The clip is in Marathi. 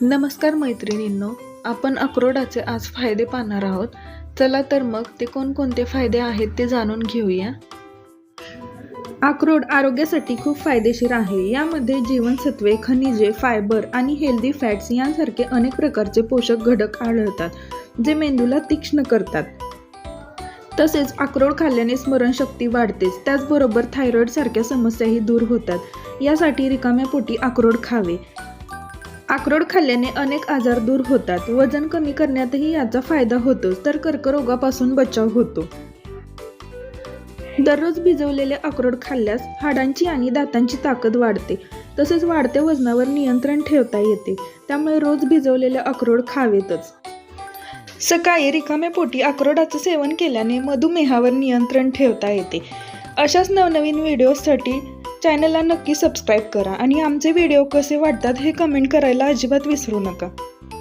नमस्कार मैत्रिणींनो आपण अक्रोडाचे आज फायदे पाहणार आहोत. चला तर मग ते कोणकोणते फायदे आहेत ते जाणून घेऊया. अक्रोड आरोग्यासाठी खूप फायदेशीर आहे. यामध्ये जीवनसत्वे खनिजे फायबर आणि हेल्दी फॅट्स यांसारखे अनेक प्रकारचे पोषक घटक आढळतात जे मेंदूला तीक्ष्ण करतात. तसेच अक्रोड खाल्ल्याने स्मरणशक्ती वाढतेच. त्याचबरोबर थायरॉईडसारख्या समस्याही दूर होतात. यासाठी रिकाम्या पोटी अक्रोड खावे. अक्रोड खाल्ल्याने अनेक आजार दूर होतात. वजन कमी करण्यातही याचा फायदा होतोच तर कर्करोगापासून बचाव होतो. दररोज भिजवलेले अक्रोड खाल्ल्यास हाडांची आणि दातांची ताकद वाढते. तसेच वाढते वजनावर नियंत्रण ठेवता येते. त्यामुळे रोज भिजवलेले अक्रोड खावेतच. सकाळी रिकाम्या पोटी अक्रोडाचं सेवन केल्याने मधुमेहावर नियंत्रण ठेवता येते. अशाच नवनवीन व्हिडिओसाठी चॅनलला नक्की सबस्क्राईब करा आणि आमचे व्हिडिओ कसे वाटतात हे कमेंट करायला अजिबात विसरू नका.